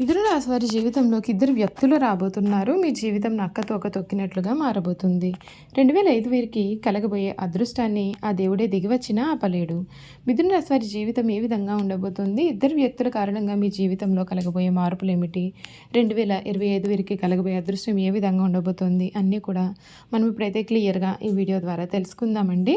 మిథున రాశి వారి జీవితంలోకి ఇద్దరు వ్యక్తులు రాబోతున్నారు. మీ జీవితం నక్కతోక తొక్కినట్లుగా మారబోతుంది. రెండు వేల ఐదు వీరికి కలగబోయే అదృష్టాన్ని ఆ దేవుడే దిగివచ్చినా ఆపలేడు. మిథున రాశి వారి జీవితం ఏ విధంగా ఉండబోతుంది? ఇద్దరు వ్యక్తుల కారణంగా మీ జీవితంలో కలగబోయే మార్పులు ఏమిటి రెండు వేల ఇరవై ఐదు వీరికి కలగబోయే అదృష్టం ఏ విధంగా ఉండబోతుంది? అన్నీ కూడా మనం ఇప్పుడైతే క్లియర్గా ఈ వీడియో ద్వారా తెలుసుకుందామండి.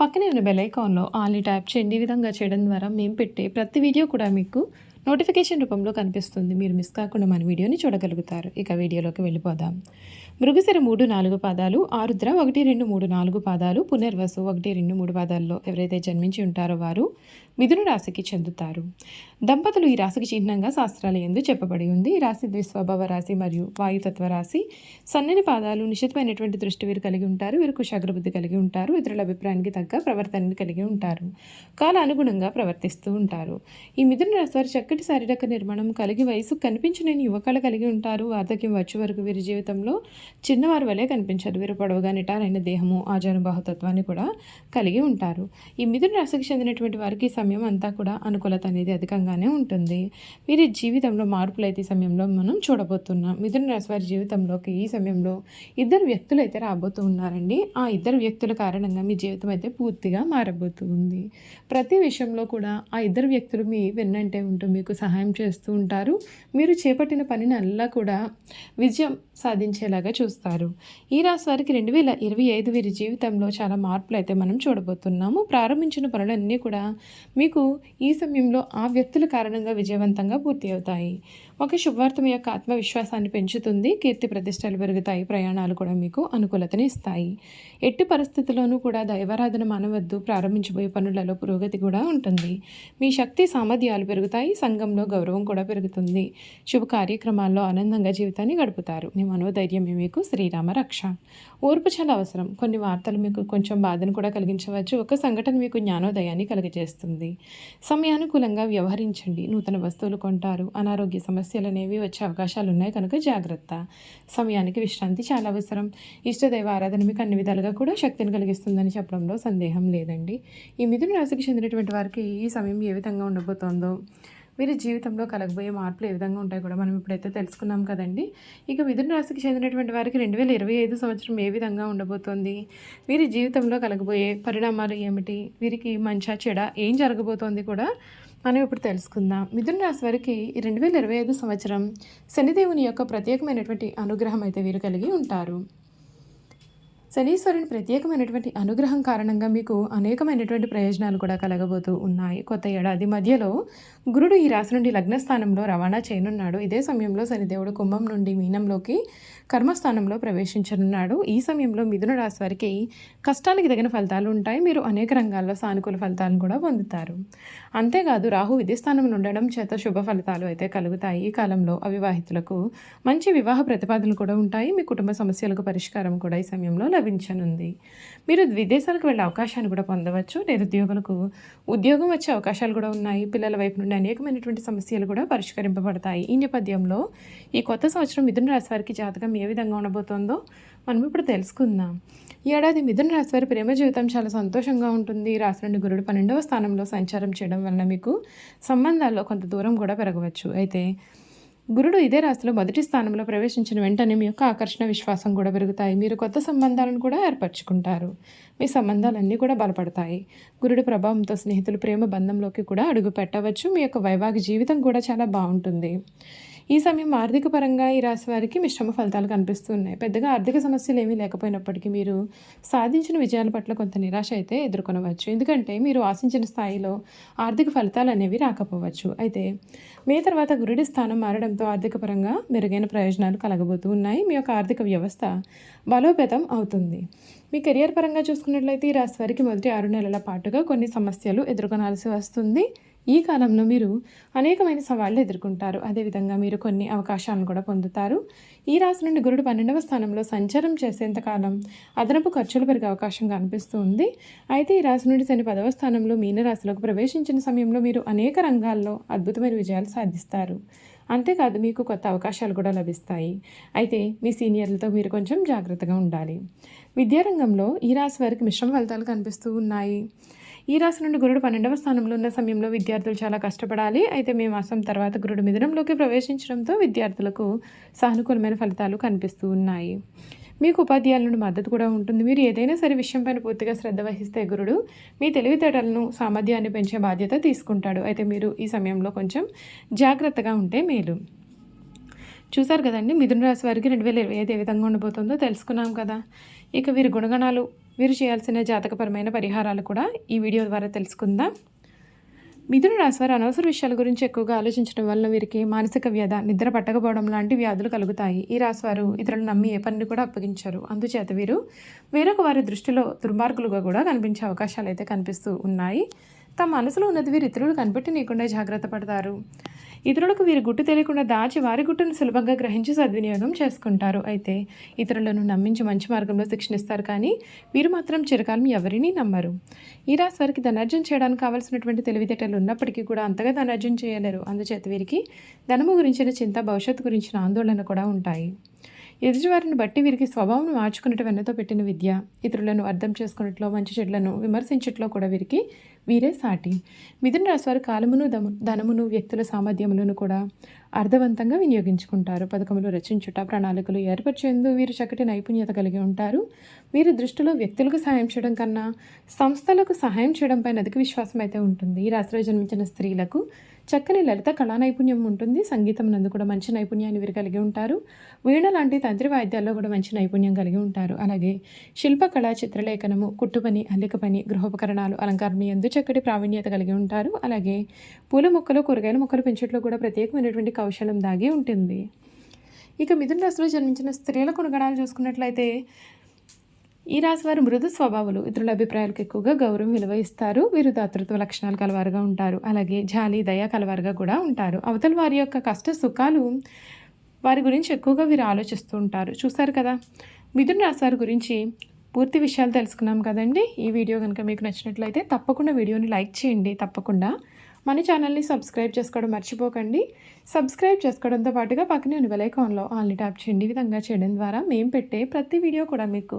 పక్కనే ఉన్న బెల్ ఐకాన్లో ఆల్ని ట్యాప్ చేయండి. ఈ విధంగా చేయడం ద్వారా మేము పెట్టే ప్రతి వీడియో కూడా మీకు నోటిఫికేషన్ రూపంలో కనిపిస్తుంది. మీరు మిస్ కాకుండా మన వీడియోని చూడగలుగుతారు. ఇక వీడియోలోకి వెళ్ళిపోదాం. మృగశిర మూడు నాలుగు పాదాలు ఆరుద్ర ఒకటి రెండు మూడు నాలుగు పాదాలు పునర్వసు ఒకటి రెండు మూడు పాదాల్లో ఎవరైతే జన్మించి ఉంటారో వారు మిథున రాశికి చెందుతారు. దంపతులు ఈ రాశికి చిహ్నంగా శాస్త్రాలు ఎందు చెప్పబడి ఉంది. ఈ రాశి ద్విస్వభావ రాశి మరియు వాయుతత్వ రాశి. సన్నని పాదాలు నిశ్చితమైనటువంటి దృష్టి వీరు కలిగి ఉంటారు. వీరు కుశాగ్రబుద్ధి కలిగి ఉంటారు. ఇతరుల అభిప్రాయానికి తగ్గ ప్రవర్తనని కలిగి ఉంటారు. కాల అనుగుణంగా ప్రవర్తిస్తూ ఉంటారు. ఈ మిథున రాశి వారు చక్కటి శారీరక నిర్మాణం కలిగి వయసు కనిపించలేని యువకళ కలిగి ఉంటారు. వార్ధక్యం వచ్చే వరకు వీరి జీవితంలో చిన్నవారు వలె కనిపించారు వీరు పొడవుగా నిటారైన దేహము ఆజానుబాహుతత్వాన్ని కూడా కలిగి ఉంటారు. ఈ మిథున రాశికి చెందినటువంటి వారికి సమయం అంతా కూడా అనుకూలత అనేది అధికంగానే ఉంటుంది. వీరి జీవితంలో మార్పులు అయితే ఈ సమయంలో మనం చూడబోతున్నాం. మిథున రాశి వారి జీవితంలోకి ఈ సమయంలో ఇద్దరు వ్యక్తులు అయితే రాబోతూ ఉన్నారండి. ఆ ఇద్దరు వ్యక్తుల కారణంగా మీ జీవితం అయితే పూర్తిగా మారబోతుంది ప్రతి విషయంలో కూడా ఆ ఇద్దరు వ్యక్తులు మీ వెన్నంటే ఉంటుంది మీకు సహాయం చేస్తూ ఉంటారు. మీరు చేపట్టిన పనిని అల్లా కూడా విజయం సాధించేలాగా చూస్తారు. ఈ రాశి వారికి రెండు వేల ఇరవై ఐదు వీరి జీవితంలో చాలా మార్పులు అయితే మనం చూడబోతున్నాము. ప్రారంభించిన పనులన్నీ కూడా మీకు ఈ సమయంలో ఆ వ్యక్తుల కారణంగా విజయవంతంగా పూర్తి అవుతాయి. ఒక శుభవార్త మీ యొక్క ఆత్మవిశ్వాసాన్ని పెంచుతుంది. కీర్తి ప్రతిష్టలు పెరుగుతాయి. ప్రయాణాలు కూడా మీకు అనుకూలతని ఇస్తాయి. ఎట్టి పరిస్థితుల్లోనూ కూడా దైవారాధన మానవద్దు. ప్రారంభించబోయే పనులలో పురోగతి కూడా ఉంటుంది. మీ శక్తి సామర్థ్యాలు పెరుగుతాయి. సంఘంలో గౌరవం కూడా పెరుగుతుంది. శుభ కార్యక్రమాల్లో ఆనందంగా జీవితాన్ని గడుపుతారు. మీ మనోధైర్యమే మీకు శ్రీరామ రక్ష. ఓర్పు చాలా అవసరం. కొన్ని వార్తలు మీకు కొంచెం బాధను కూడా కలిగించవచ్చు. ఒక సంఘటన మీకు జ్ఞానోదయాన్ని కలిగజేస్తుంది. సమయానుకూలంగా వ్యవహరించండి. నూతన వస్తువులు కొంటారు. అనారోగ్య సమస్యలు అనేవి వచ్చే అవకాశాలు ఉన్నాయి కనుక జాగ్రత్త. సమయానికి విశ్రాంతి చాలా అవసరం. ఇష్టదైవ ఆరాధన మీకు అన్ని విధాలుగా కూడా శక్తిని కలిగిస్తుందని చెప్పడంలో సందేహం లేదండి. ఈ మిథున రాశికి చెందినటువంటి వారికి ఈ సమయం ఏ విధంగా ఉండబోతోందో వీరి జీవితంలో కలగబోయే మార్పులు ఏ విధంగా ఉంటాయి కూడా మనం ఇప్పుడైతే తెలుసుకున్నాం కదండి. ఇక మిథున రాశికి చెందినటువంటి వారికి రెండు వేల ఇరవై ఐదు సంవత్సరం ఏ విధంగా ఉండబోతోంది వీరి జీవితంలో కలగబోయే పరిణామాలు ఏమిటి వీరికి మంచా చెడ ఏం జరగబోతోంది కూడా మనం ఇప్పుడు తెలుసుకుందాం. మిథున రాశి వారికి రెండు వేల ఇరవై ఐదు సంవత్సరం శనిదేవుని యొక్క ప్రత్యేకమైనటువంటి అనుగ్రహం అయితే వీరు కలిగి ఉంటారు. శనీశ్వరుని ప్రత్యేకమైనటువంటి అనుగ్రహం కారణంగా మీకు అనేకమైనటువంటి ప్రయోజనాలు కూడా కలగబోతూ ఉన్నాయి. కొత్త ఏడాది మధ్యలో గురుడు ఈ రాశి నుండి లగ్నస్థానంలో రవాణా చేయనున్నాడు. ఇదే సమయంలో శనిదేవుడు కుంభం నుండి మీనంలోకి కర్మస్థానంలో ప్రవేశించనున్నాడు. ఈ సమయంలో మిథున రాశి వారికి కష్టానికి తగిన ఫలితాలు ఉంటాయి. మీరు అనేక రంగాల్లో సానుకూల ఫలితాలను కూడా పొందుతారు. అంతేకాదు రాహు విధిస్థానంలో ఉండడం చేత శుభ ఫలితాలు అయితే కలుగుతాయి. ఈ కాలంలో అవివాహితులకు మంచి వివాహ ప్రతిపాదనలు కూడా ఉంటాయి. మీ కుటుంబ సమస్యలకు పరిష్కారం కూడా ఈ సమయంలో లభించనుంది మీరు విదేశాలకు వెళ్ళే అవకాశాన్ని కూడా పొందవచ్చు. నిరుద్యోగులకు ఉద్యోగం వచ్చే అవకాశాలు కూడా ఉన్నాయి. పిల్లల వైపు నుండి అనేకమైనటువంటి సమస్యలు కూడా పరిష్కరింపబడతాయి. ఈ నేపథ్యంలో ఈ కొత్త సంవత్సరం మిథున రాశి వారికి జాతకం ఏ విధంగా ఉండబోతోందో మనం ఇప్పుడు తెలుసుకుందాం. ఈ ఏడాది మిథున రాశి వారి ప్రేమ జీవితం చాలా సంతోషంగా ఉంటుంది. రాశి నుండి గురుడు పన్నెండవ స్థానంలో సంచారం చేయడం వలన మీకు సంబంధాల్లో కొంత దూరం కూడా పెరగవచ్చు. అయితే గురుడు ఇదే రాశిలో మొదటి స్థానంలో ప్రవేశించిన వెంటనే మీ యొక్క ఆకర్షణ విశ్వాసం కూడా పెరుగుతాయి. మీరు కొత్త సంబంధాలను కూడా ఏర్పరచుకుంటారు. మీ సంబంధాలన్నీ కూడా బలపడతాయి. గురుడు ప్రభావంతో స్నేహితులు ప్రేమ బంధంలోకి కూడా అడుగు పెట్టవచ్చు. మీ యొక్క వైవాహిక జీవితం కూడా చాలా బాగుంటుంది. ఈ సమయం ఆర్థిక పరంగా ఈ రాశి వారికి మిశ్రమ ఫలితాలు కనిపిస్తున్నాయి. పెద్దగా ఆర్థిక సమస్యలు ఏమీ లేకపోయినప్పటికీ మీరు సాధించిన విజయాల పట్ల కొంత నిరాశ అయితే ఎదుర్కొనవచ్చు. ఎందుకంటే మీరు ఆశించిన స్థాయిలో ఆర్థిక ఫలితాలు అనేవి రాకపోవచ్చు. అయితే మే తర్వాత గురుడి స్థానం మారడంతో ఆర్థిక పరంగా మెరుగైన ప్రయోజనాలు కలగబోతూ ఉన్నాయి. మీ యొక్క ఆర్థిక వ్యవస్థ బలోపేతం అవుతుంది. మీ కెరియర్ పరంగా చూసుకున్నట్లయితే ఈ రాశి వారికి మొదటి ఆరు నెలల పాటుగా కొన్ని సమస్యలు ఎదుర్కొనాల్సి వస్తుంది. ఈ కాలంలో మీరు అనేకమైన సవాళ్ళు ఎదుర్కొంటారు. అదేవిధంగా మీరు కొన్ని అవకాశాలను కూడా పొందుతారు. ఈ రాశి నుండి గురుడు పన్నెండవ స్థానంలో సంచారం చేసేంతకాలం అదనపు ఖర్చులు పెరిగే అవకాశం కనిపిస్తుంది అయితే ఈ రాశి నుండి శని పదవ స్థానంలో మీనరాశిలోకి ప్రవేశించిన సమయంలో మీరు అనేక రంగాల్లో అద్భుతమైన విజయాలు సాధిస్తారు. అంతేకాదు మీకు కొత్త అవకాశాలు కూడా లభిస్తాయి. అయితే మీ సీనియర్లతో మీరు కొంచెం జాగ్రత్తగా ఉండాలి. విద్యారంగంలో ఈ రాశి వారికి మిశ్రమ ఫలితాలు కనిపిస్తూ ఉన్నాయి. ఈ రాశి నుండి గురుడు పన్నెండవ స్థానంలో ఉన్న సమయంలో విద్యార్థులు చాలా కష్టపడాలి. అయితే మే మాసం తర్వాత గురుడు మిథునంలోకి ప్రవేశించడంతో విద్యార్థులకు సానుకూలమైన ఫలితాలు కనిపిస్తూ ఉన్నాయి. మీకు ఉపాధ్యాయుల నుండి మద్దతు కూడా ఉంటుంది. మీరు ఏదైనా సరే విషయంపైన పూర్తిగా శ్రద్ధ వహిస్తే గురుడు మీ తెలివితేటలను సామర్థ్యాన్ని పెంచే బాధ్యత తీసుకుంటాడు. అయితే మీరు ఈ సమయంలో కొంచెం జాగ్రత్తగా ఉంటే మేలు. చూసారు కదండి మిథున రాశి వారికి రెండు వేల ఇరవై ఐదు ఏ విధంగా ఉండబోతుందో తెలుసుకున్నాం కదా. ఇక వీరి గుణగణాలు వీరు చేయాల్సిన జాతకపరమైన పరిహారాలు కూడా ఈ వీడియో ద్వారా తెలుసుకుందాం. మిథున రాశి వారు అనవసర విషయాల గురించి ఎక్కువగా ఆలోచించడం వల్ల వీరికి మానసిక వ్యధ నిద్ర పట్టకపోవడం లాంటి వ్యాధులు కలుగుతాయి. ఈ రాశి వారు ఇతరులు నమ్మి ఏ పనిని కూడా అప్పగించారు. అందుచేత వీరు వేరొక వారి దృష్టిలో దుర్మార్గులుగా కూడా కనిపించే అవకాశాలు అయితే కనిపిస్తూ ఉన్నాయి. తమ మనసులో ఉన్నది వీరు ఇతరులు కనిపెట్టి నీకుండా జాగ్రత్త పడతారు. ఇతరులకు వీరి గుట్టు తెలియకుండా దాచి వారి గుట్టును సులభంగా గ్రహించి సద్వినియోగం చేసుకుంటారు. అయితే ఇతరులను నమ్మించి మంచి మార్గంలో శిక్షణిస్తారు కానీ వీరు మాత్రం చిరకాలం ఎవరిని నమ్మరు. ఈ రాశి వారికి ధనార్జన చేయడానికి కావాల్సినటువంటి తెలివితేటలు ఉన్నప్పటికీ కూడా అంతగా ధనార్జన చేయలేరు. అందుచేత వీరికి ధనము గురించిన చింత భవిష్యత్తు గురించిన ఆందోళన కూడా ఉంటాయి. ఎదుటివారిని బట్టి వీరికి స్వభావం మార్చుకున్నట్టు వెన్నతో పెట్టిన విద్య. ఇతరులను అర్థం చేసుకున్నట్లో మంచి చెడ్లను విమర్శించట్లో కూడా వీరికి వీరే సాటి. మిథున రాశివారు కాలమును దము ధనమును వ్యక్తుల సామర్థ్యములను కూడా అర్థవంతంగా వినియోగించుకుంటారు. పథకములు రచించుట ప్రణాళికలు ఏర్పరిచేందు వీరు చక్కటి నైపుణ్యత కలిగి ఉంటారు. వీరి దృష్టిలో వ్యక్తులకు సహాయం చేయడం కన్నా సంస్థలకు సహాయం చేయడంపై అధిక విశ్వాసం అయితే ఉంటుంది. ఈ రాశిలో జన్మించిన స్త్రీలకు చక్కని లలిత కళా నైపుణ్యం ఉంటుంది. సంగీతం నందు కూడా మంచి నైపుణ్యాన్ని వీరు కలిగి ఉంటారు. వీణ లాంటి తంత్రి వాయిద్యాల్లో కూడా మంచి నైపుణ్యం కలిగి ఉంటారు. అలాగే శిల్పకళ చిత్రలేఖనము కుట్టుపని అల్లిక పని గృహోపకరణాలు అలంకారం ఎందు చక్కటి ప్రావీణ్యత కలిగి ఉంటారు. అలాగే పూల మొక్కలు కూరగాయల మొక్కలు పెంచట్లో కూడా ప్రత్యేకమైనటువంటి కౌశలం దాగి ఉంటుంది. ఇక మిథున రాశిలో జన్మించిన స్త్రీల గుణగణాలు చూసుకున్నట్లయితే ఈ రాశి వారు మృదు స్వభావాలు ఇతరుల అభిప్రాయాలకు ఎక్కువగా గౌరవం విలువ ఇస్తారు. వీరు దాతృత్వ లక్షణాలు కలవారుగా ఉంటారు. అలాగే జాలి దయ కలవారుగా కూడా ఉంటారు. అవతల వారి యొక్క కష్ట సుఖాలు వారి గురించి ఎక్కువగా వీరు ఆలోచిస్తూ ఉంటారు. చూసారు కదా? మిథున రాశి వారి గురించి పూర్తి విషయాలు తెలుసుకున్నాం కదండి. ఈ వీడియో కనుక మీకు నచ్చినట్లయితే తప్పకుండా వీడియోని లైక్ చేయండి. తప్పకుండా మన ఛానల్ని సబ్స్క్రైబ్ చేసుకోవడం మర్చిపోకండి. సబ్స్క్రైబ్ చేసుకోవడంతో పాటుగా పక్కనే ఉన్న బెలైకాన్లో ఆల్ని ట్యాప్ చేయండి. ఈ విధంగా చేయడం ద్వారా మేము పెట్టే ప్రతి వీడియో కూడా మీకు